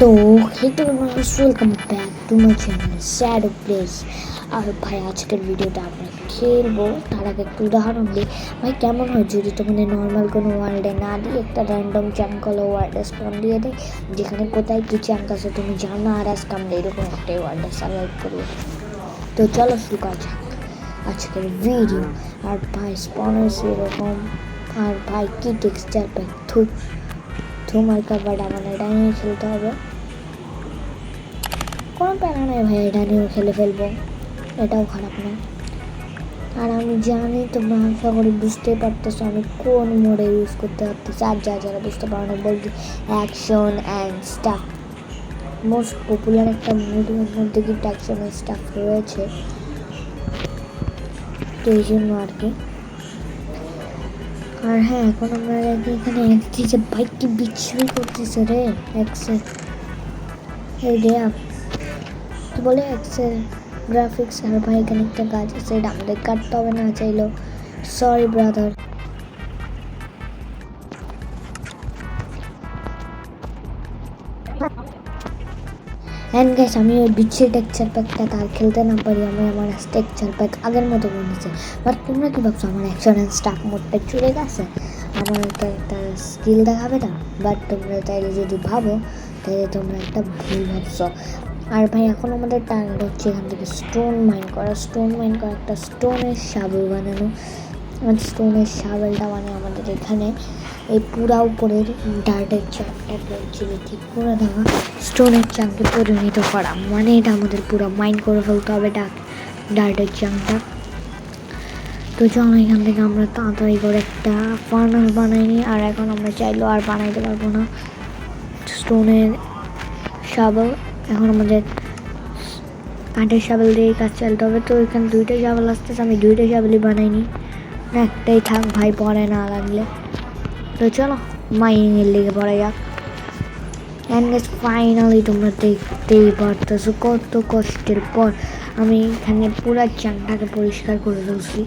তো হে তো welcome back to my channel shadow place আর ভাই, আজকের ভিডিওটা আমরা খেলব। তার আগে একটু উদাহরণ দিই। ভাই, কেমন হয় যদি তোমাদের নর্মাল কোনো ওয়ার্ল্ডে না দিয়ে একটা র্যান্ডম চ্যাঙ্কলো ওয়ার্ল্ডে স্পন দিয়ে দেয় যেখানে কোথায় কী চ্যাঙ্ক আছে তুমি জানো, আর আজকে আমরা এরকম একটা ওয়ার্ল্ডে সার্ভাইভ করব। তো চলো শুরু করা আজকের ভিডিও আর ভাই স্পন হয়েছে এরকম। আর ভাই, কি টেক্সচার প্যাক তোমার কাপড় আমার এটা নিয়ে খেলতে হবে। কোনো প্যারা নেই ভাই, এটা নিয়েও খেলে ফেলব। এটাও খারাপ না। আর আমি জানি তোমরা আশা করি বুঝতে পারতেছো আমি কোন মোডে ইউজ করতে পারতেছি। আর যা যারা বুঝতে পারো না বলছি action and stuff most popular একটা মুভির মধ্যে কিন্তু অ্যাকশন অ্যান্ড স্টাফ রয়েছে। তো এই জন্য আর কি। আর হ্যাঁ এখন আমরা এখানে একটি যে বাইকটি বিচ্ছুরি করতেছে রে এক্সেল এই রে কি বলে এক্সেল গ্রাফিক্স আর ভাই এখানে একটা গাছ আছে, এটা আমাদের কাটতে হবে না চাইলেও। সরি ব্রাদার অ্যান্ড গ্যাস আমি ওই বিচ্ছির টেক্সচার প্যাকটা তার খেলতে না পারি, আমি আমার টেক্সচার প্যাক আগের মতো বলেছে বাট তোমরা কি ভাবছ, আমার অ্যাকশন অ্যান্ড স্টাফ মোডটা চলে গেছে? আমার একটা একটা স্কিল দেখাবে না? বাট তোমরা চাইলে যদি ভাবো, তাহলে তোমরা একটা ভুল ভাবছ। আর ভাই, এখন আমাদের টার্গেট হচ্ছে এখান থেকে স্টোন মাইন করা। স্টোন মাইন করা একটা স্টোনের সাবল বানানো। আর স্টোনের সাবেলটা মানে আমাদের এখানে এই পুরা উপরের ডার্টের চিড়ে ঠিক করে দেওয়া স্টোনের চাংকে পরিণত করা। মানে এটা আমাদের পুরো মাইন্ড করে ফেলতে হবে ডাক, ডার্টের চাংটা তো চলো, এখান থেকে আমরা তাড়াতাড়ি করে একটা ফার্নাস বানাইনি আর এখন আমরা চাইলেও আর বানাইতে পারব না। স্টোনের শাবল, এখন আমাদের কাঠের শাবল দিয়ে কাজ চালতে হবে। তো এখানে দুইটা শাবল আসতেছে, আমি দুইটা শাবলই বানাইনি একটাই থাক, ভাই পরে না লাগলে। তো চলো মাইনিংয়ের লেগে পড়া যাক। অ্যান্ড ফাইনালি তোমরা দেখতেই পারতেছো কত কষ্টের পর আমি এখানে পুরো চাংটাকে পরিষ্কার করে ফেলছি।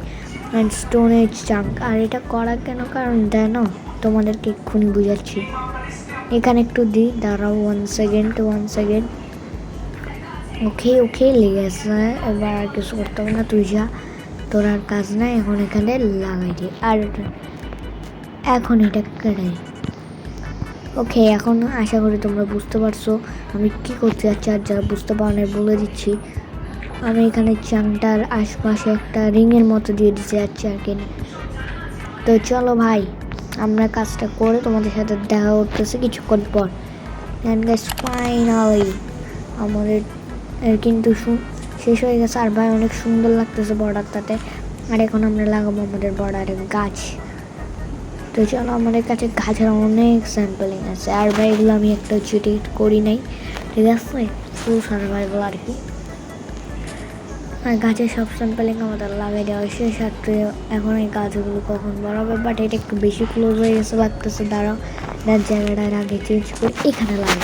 অ্যান্ড স্টোনের চাঙ্ক আর এটা করা কেন? কারণ জানো, তোমাদেরকে এক্ষুনি বুঝাচ্ছি। এখানে একটু দিই দাঁড়াও one second one second okay okay লেগেছে এবার আর কিছু করতে হবে না, তুই যা। তোর আর কাজ নাই, এখন এখানে লাগাই দিই আর এখন এটা কেটাই ওকে এখন আশা করি তোমরা বুঝতে পারছ আমি কি করতে যাচ্ছি আর যারা বুঝতে পারো না বলে দিচ্ছি। আমি এখানে চাংটার আশপাশে একটা রিংয়ের মতো দিয়ে দিতে যাচ্ছি আর কি। তো চলো ভাই, আমরা কাজটা করে তোমাদের সাথে দেখা করতেছি কিছুক্ষণ পর। ফাইনালি আমাদের কিন্তু শেষ হয়ে গেছে। আর ভাই, অনেক সুন্দর লাগতেছে বর্ডারটাতে আর এখন আমরা লাগাবো আমাদের বর্ডারে গাছ। তো চলো আমাদের কাছে গাছের অনেক স্যাম্পলিং আছে। আর ভাই, এগুলো আমি একটা চিটি করি নাই, ঠিক আছে? ফুল সার্ভাইভাল আর কি। আর গাছের সব স্যাম্পলিং আমাদের লাগাই দেওয়া শেষ আর এখন এই গাছগুলো কখন বাড়াবে? বাট এটা একটু বেশি ক্লোজ হয়ে গেছে লাগতেছে দাঁড়াও যার জায়গাটার আগে চেঞ্জ করে এখানে লাগে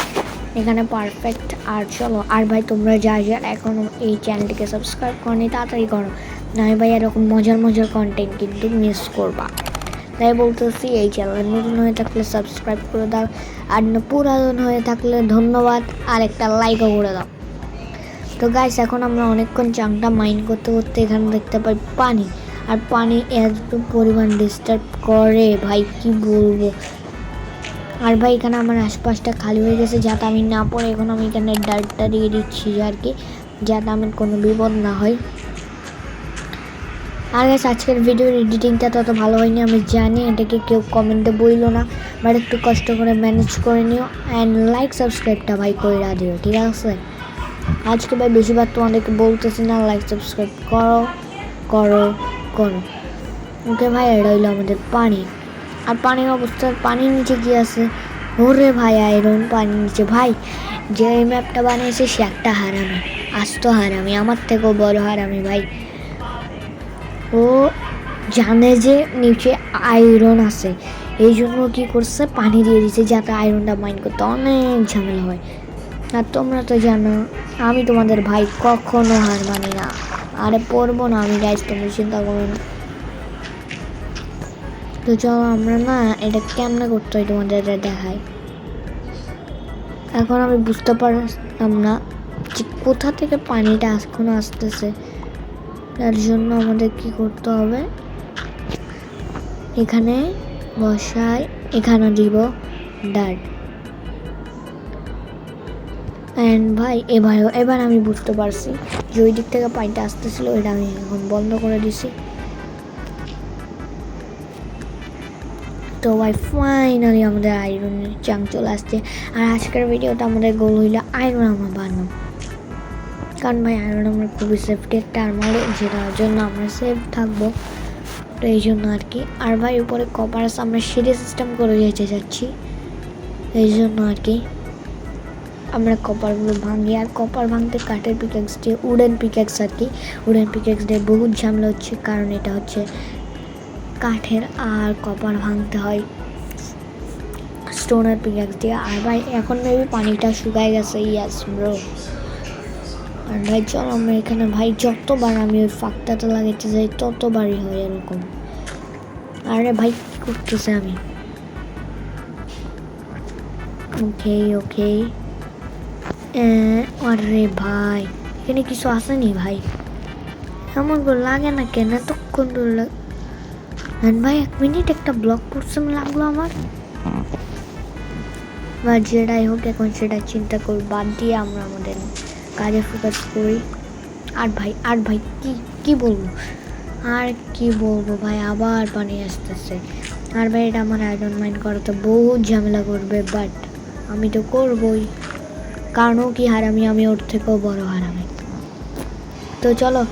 এখানে পারফেক্ট আর চলো, আর ভাই, তোমরা যা যা এখনও এই চ্যানেলটিকে সাবস্ক্রাইব করনি, তাড়াতাড়ি করো। নয় ভাই, এরকম মজার মজার কন্টেন্ট কিন্তু মিস করবা। তাই বলতেছি, এই চ্যানেল নতুন হয়ে থাকলে সাবস্ক্রাইব করে দাও, আর পুরাতন হয়ে থাকলে ধন্যবাদ, আর একটা লাইকও করে দাও। তো গাইস এখন আমরা অনেকক্ষণ চাংটা মাইন্ড করতে করতে এখানে দেখতে পাই পানি, আর পানি এত পরিমাণ ডিস্টার্ব করে, ভাই, কি বলব? আর ভাই, এখানে আমার আশপাশটা খালি হয়ে গেছে, যাতে আমি না পড়ে, এখন আমি এখানে ডার্টটা দিয়ে দিচ্ছি আর কি, যাতে আমার কোনো বিপদ না হয়। আর গাছ আজকের ভিডিওর এডিটিংটা তত ভালো হয়নি, আমি জানি, এটাকে কেউ কমেন্টে বইল না বাট একটু কষ্ট করে ম্যানেজ করে নিও অ্যান্ড লাইক সাবস্ক্রাইবটা ভাই করে দিও, ঠিক আছে? আজকে ভাই বেশিরভাগ তোমাদেরকে বলতেছি না লাইক সাবস্ক্রাইব করো করো করো। ওকে ভাই হইল আমাদের পানি। আর পানির অবস্থা, পানির নিচে কি আছে? ওরে ভাই আয়রন পানির নিচে। ভাই, যে ম্যাপটা বানিয়েছে, সে একটা হারামি। আস্ত হারামি, আমার থেকেও বড় হারামি ভাই। ও জানে যে নিচে আয়রন আছে। এই জন্য কি করছে? পানি দিয়ে দিচ্ছে যাতে আয়রনটা মাইন্ড করতে অনেক ঝামেলা হয়। আর তোমরা তো জানো, আমি তোমাদের ভাই কখনো হার মানি না। আরে পড়ব না আমি গাইজ তুমি চিন্তা করো না। তো চলো আমরা না এটা কেমনে করতে হয় তোমাদের এটা দেখাই। এখন আমি বুঝতে পারলাম না যে কোথা থেকে পানিটা এখনও আসতেছে। তার জন্য আমাদের কি করতে হবে? এখানে বসাই, এখানে দিব ডাট। অ্যান্ড ভাই এবার এবার আমি বুঝতে পারছি যে ওই দিক থেকে পানিটা আসতেছিল, এটা আমি এখন বন্ধ করে দিছি। তো ভাই ফাইনালি আমাদের আয়রনের চাং চলে আসছে। আর আজকের ভিডিওটা আমাদের গোল হইল আয়রন আমার বানানো। কারণ ভাই আয়রন আমরা খুবই সেফটি একটা আর্মার যেটার জন্য আমরা সেফ থাকব। তো এই জন্য আর কি। আর ভাই, উপরে কপারাস আমরা সিঁড়ি সিস্টেম করে যেতে যাচ্ছি। এই জন্য আর কি। আমরা কপারগুলো ভাঙি, আর কপার ভাঙতে কাঠের পিকেক্স দিয়ে উডেন পিকেক্স আর কি। উডেন পিকেক্স দিয়ে বহুত ঝামেলা হচ্ছে, কারণ এটা হচ্ছে কাঠের, আর কপার ভাঙতে হয়। স্টোনের পিকেক্স দিয়ে। আর ভাই, এখন মেবি পানিটা শুকায় গেছে ইয়াস ব্রো আর ভাই চল আমরা এখানে ভাই যতবার আমি ওই ফাঁকটাতে লাগাইতে যাই ততবারই হয় এরকম। আরে ভাই কি করতেছে আমি? ওকে ওকে। আরে ভাই এখানে কিছু আসেনি ভাই? এমন করে লাগে না কেন? এতক্ষণ ধরে ভাই এক মিনিট একটা ব্লক পড়ছে লাগল আমার। বা যেটাই হোক এখন সেটা চিন্তা করি বাদ দিয়ে আমরা আমাদের কাজে ফোকাস করি। আর ভাই আর ভাই, কি কি বলব? আর কি বলব ভাই, আবার পানি আসতেছে। আর ভাই, এটা আমার আয়রন মাইন্ড করাতে বহুত ঝামেলা করবে বাট আমি তো করবই। কারণও কি হারামি, আমি ওর থেকেও বড় হারামি। তো চলো।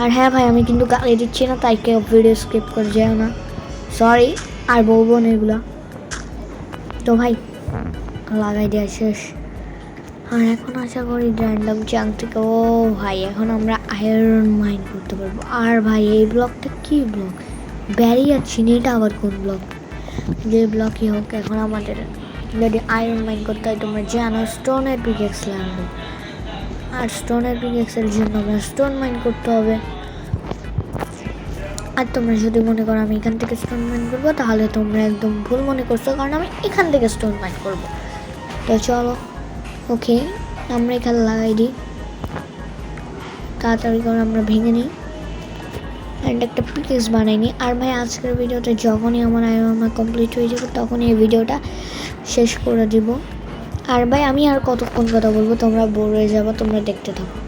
আর হ্যাঁ ভাই, আমি কিন্তু গালি দিচ্ছি না, তাই কেউ ভিডিও স্কিপ করে যেও না। সরি আর বলব না এগুলো। তো ভাই, লাগাই দেওয়া শেষ। আর এখন আশা করি র্যান্ডম চাং থেকে, ও ভাই, এখন আমরা আয়রন মাইন করতে পারব। আর ভাই, এই ব্লকটা কি ব্লক ব্যারিয়ার চিনি, এটা আবার কোন ব্লক যে ব্লকই হোক, এখন আমাদের যদি আয়রন মাইন করতে হয়, তোমরা জানো স্টোনের পিকেক্স লাগবে। আর স্টোনের পিকেক্সের জন্য আমরা স্টোন মাইন করতে হবে। আর তোমরা যদি মনে করো আমি এখান থেকে স্টোন মাইন করব, তাহলে তোমরা একদম ভুল মনে করছ, কারণ আমি এখান থেকে স্টোন মাইন করব। তো চলো ওকে, আমরা এখানে লাগাই দিই। তাড়াতাড়ি করে আমরা ভেঙে নিই। অ্যান্ড একটা পিকেস বানাই নিই। আর ভাই, আজকের ভিডিওতে যখনই আমার আমার কমপ্লিট হয়ে যাবে, তখনই এই ভিডিওটা শেষ করে দিব। আর ভাই, আমি আর কতক্ষণ কথা বলব? তোমরা বোর হয়ে যাব, তোমরা দেখতে থাকো।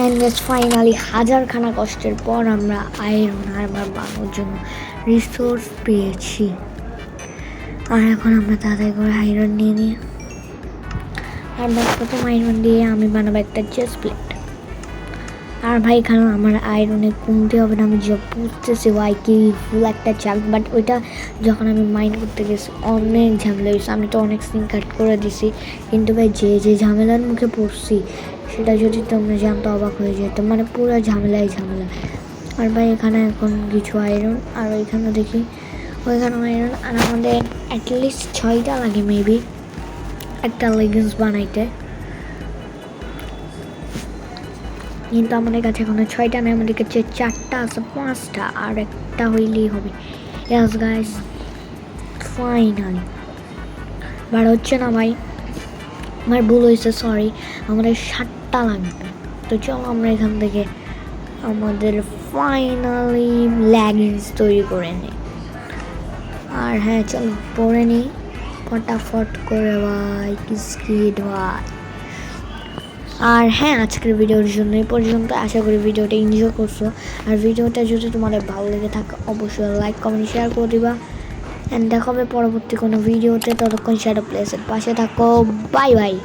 অ্যান্ড ফাইনালি হাজারখানা কষ্টের পর আমরা আয়রন আর্মার বানানোর জন্য রিসোর্স পেয়েছি। আর এখন আমরা তাড়াতাড়ি করে আয়রন নিয়ে নিই। আর প্রথম আয়রন দিয়ে আমি বানাবো একটা চেস্ট প্লেট আর ভাই এখানে আমার আয়রনে কমতে হবে না, আমি যা বুঝতেছি ভাই কি ফুল একটা চাক বাট ওইটা যখন আমি মাইন্ড করতে গেছি, অনেক ঝামেলা হয়েছে। আমি তো অনেক সিন কাট করে দিছি, কিন্তু ভাই, যে যে ঝামেলার মুখে পড়ছি সেটা যদি তোমরা জানতো অবাক হয়ে যেত মানে পুরো ঝামেলাই ঝামেলা। আর ভাই, এখানে এখন কিছু আয়রন আর ওইখানে দেখি, ওইখানে আয়রন আর আমাদের অ্যাটলিস্ট ছয়টা লাগে মেবি একটা লেগিংস বানাইতে। কিন্তু আমাদের কাছে এখনও ছয়টা নেই, আমাদের কাছে চারটা আছে, পাঁচটা, আর একটা হইলেই হবে। ইয়াস গাইস ফাইনালি বার হচ্ছে না, ভাই। আমার ভুল হয়েছে সরি আমাদের সাতটা লাগবে তো চলো আমরা এখান থেকে আমাদের ফাইনালি ল্যাগিংস তৈরি করে নিই। আর হ্যাঁ চলো, পরে নিই। ফটাফট করে ভাই কি স্কিড ভাই। আর হ্যাঁ আজকের ভিডিওর জন্য এই পর্যন্ত। আশা করি ভিডিওটা এনজয় করছ। আর ভিডিওটা যদি তোমাদের ভালো লেগে থাকে, অবশ্যই লাইক কমেন্ট শেয়ার করে দিবা। অ্যান্ড দেখা পরবর্তী কোনো ভিডিওতে। ততক্ষণ শ্যাডো প্লেসের পাশে থাকো। Bye bye